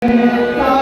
Yeah.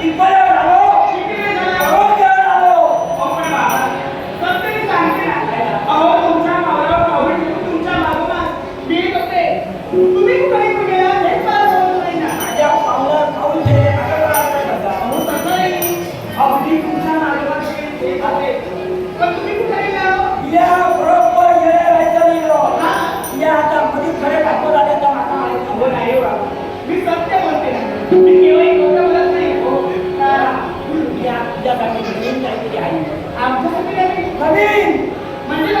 Impala आमच्यासाठी नवीन